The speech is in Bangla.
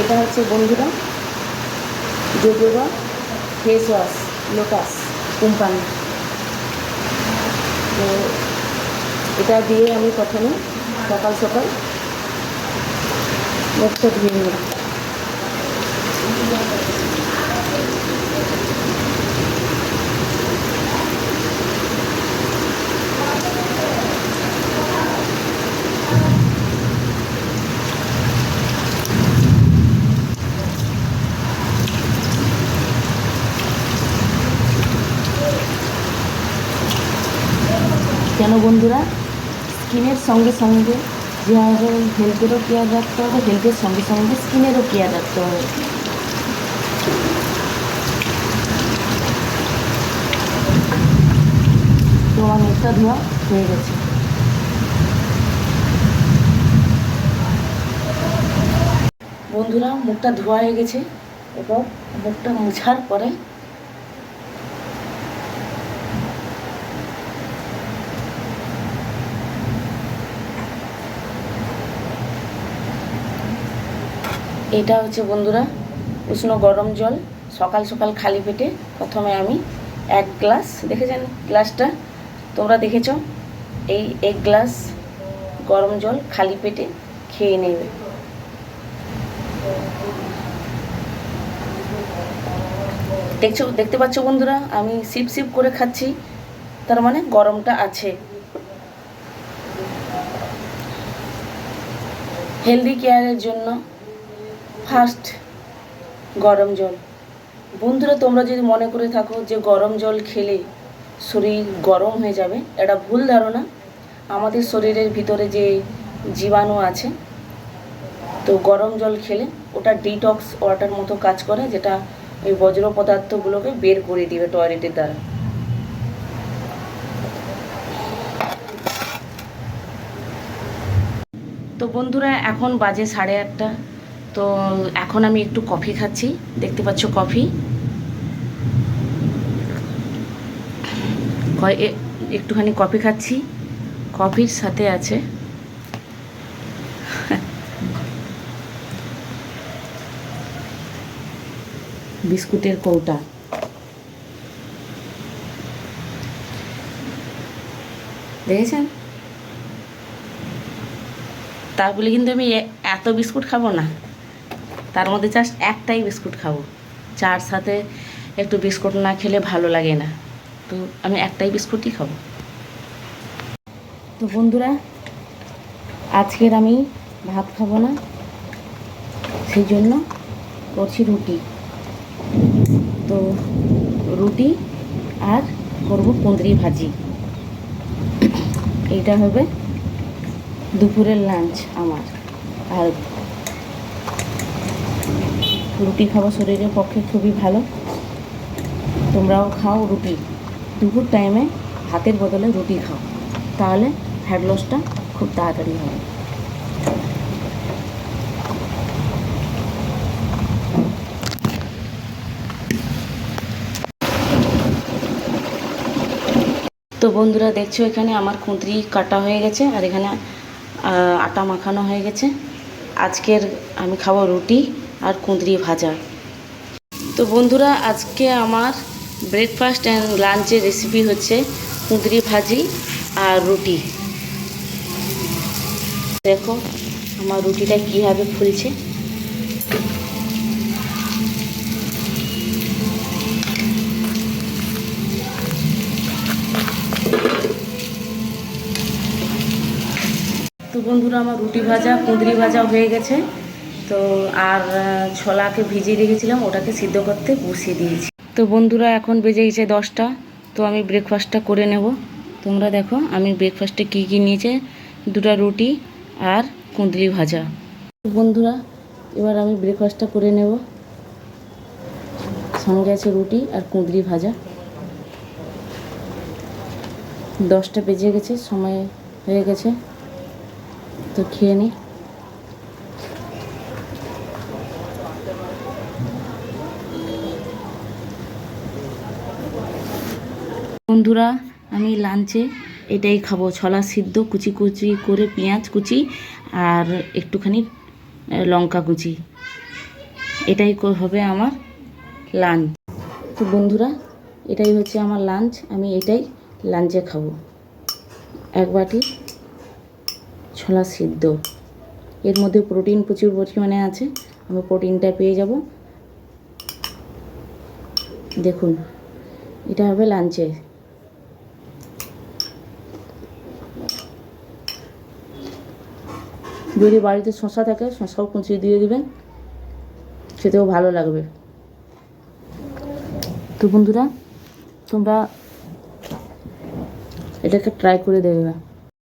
এটা হচ্ছে বন্ধুরা yoga face wash, Lotus, company. তো এটা দিয়ে আমি প্রথমে সকাল সকাল মুখটা ধুয়ে নিলাম। কেন বন্ধুরা? স্কিনের সঙ্গে সঙ্গে যেভাবে হেলথেরও কেয়ার রাখতে হবে হেলথের সঙ্গে সঙ্গে স্কিনেরও কেয়ার রাখতে হবে। তো আমার মুখটা ধোয়া হয়ে গেছে। বন্ধুরা, মুখটা ধোয়া হয়ে গেছে এবং মুখটা মুছার পরে এটা হচ্ছে বন্ধুরা উষ্ণ গরম জল, সকাল সকাল খালি পেটে প্রথমে আমি এক গ্লাস, দেখেছেন গ্লাসটা? তোমরা দেখেছ? এই এক গ্লাস গরম জল খালি পেটে খেয়ে নেবে। দেখছ, দেখতে পাচ্ছ বন্ধুরা? আমি সিপ সিপ করে খাচ্ছি, তার মানে গরমটা আছে। হেলদি কেয়ারের জন্য ফার্স্ট গরম জল। বন্ধুরা, তোমরা যদি মনে করে থাকো যে গরম জল খেলে শরীর গরম হয়ে যাবে, এটা ভুল ধারণা। আমাদের শরীরের ভিতরে যে জীবাণু আছে, তো গরম জল খেলে ওটা ডিটক্স ওয়াটার মতো কাজ করে, যেটা ওই বজ্র পদার্থগুলোকে বের করে দিবে টয়লেটের দ্বারা। তো বন্ধুরা, এখন বাজে সাড়ে আটটা। তো এখন আমি একটু কফি খাচ্ছি। দেখতে পাচ্ছ কফি। একটুখানি কফি খাচ্ছি। কফির সাথে আছে। বিস্কুটের কৌটা। দেখেছেন? তা বলে কিন্তু আমি এত বিস্কুট খাব না। তার মধ্যে জাস্ট একটাই বিস্কুট খাব। চার সাথে একটু বিস্কুট না খেলে ভালো লাগে না। তো আমি একটাই বিস্কুটই খাব। তো বন্ধুরা, আজকের আমি ভাত খাব না, সেই জন্য করছি রুটি। তো রুটি আর করব কুঁদরি ভাজি। এইটা হবে দুপুরের লাঞ্চ আমার। আর রুটি খাওয়া শরীরের পক্ষে খুবই ভালো। তোমরাও খাও রুটি। দুপুর টাইমে ভাতের বদলে রুটি খাও। তাহলে ফ্যাট লসটা খুব তাড়াতাড়ি হবে। তো বন্ধুরা, দেখছ এখানে আমার কুঁদরি কাটা হয়ে গেছে আর এখানে আটা মাখানো হয়ে গেছে। আজকের আমি খাব রুটি। আর কুঁদরি ভাজা। তো বন্ধুরা, আজকে আমার ব্রেকফাস্ট অ্যান্ড লাঞ্চের রেসিপি হচ্ছে কুঁদরি ভাজি আর রুটি। দেখো আমার রুটিটা কীভাবে ফুলছে। তো বন্ধুরা, আমার রুটি ভাজা, কুঁদরি ভাজা হয়ে গেছে। তো আর ছোলাকে ভিজিয়ে রেখেছিলাম, ওটাকে সিদ্ধ করতে বসিয়ে দিয়েছি। তো বন্ধুরা, এখন বেজে গেছে দশটা, তো আমি ব্রেকফাস্টটা করে নেব। তোমরা দেখো, আমি ব্রেকফাস্টে কী কী নিয়েছে, দুটো রুটি আর কুঁদরি ভাজা। বন্ধুরা, এবার আমি ব্রেকফাস্টটা করে নেব। সঙ্গে আছে রুটি আর কুঁদরি ভাজা। দশটা বেজে গেছে, সময় হয়ে গেছে। তো খেয়ে নিই বন্ধুরা, আমি লাঞ্চে এটাই খাব, ছলা সিদ্ধ, কুচি কুচি করে পেঁয়াজ কুচি আর একটুখানি লঙ্কা কুচি। এটাই হবে আমার লাঞ্চ। তো বন্ধুরা, এটাই হচ্ছে আমার লাঞ্চ, আমি এটাই লাঞ্চে খাব। এক বাটি ছোলা সিদ্ধ। এর মধ্যে প্রোটিন প্রচুর পরিমাণে আছে, আমি প্রোটিনটা পেয়ে যাব। দেখুন, এটা হবে লাঞ্চে। যদি বাড়িতে শশা থাকে, শশাও কুচিয়ে দিয়ে দিবেন। খেতেও ভালো লাগবে। তো বন্ধুরা, তোমরা এটাকে ট্রাই করে দেখবে।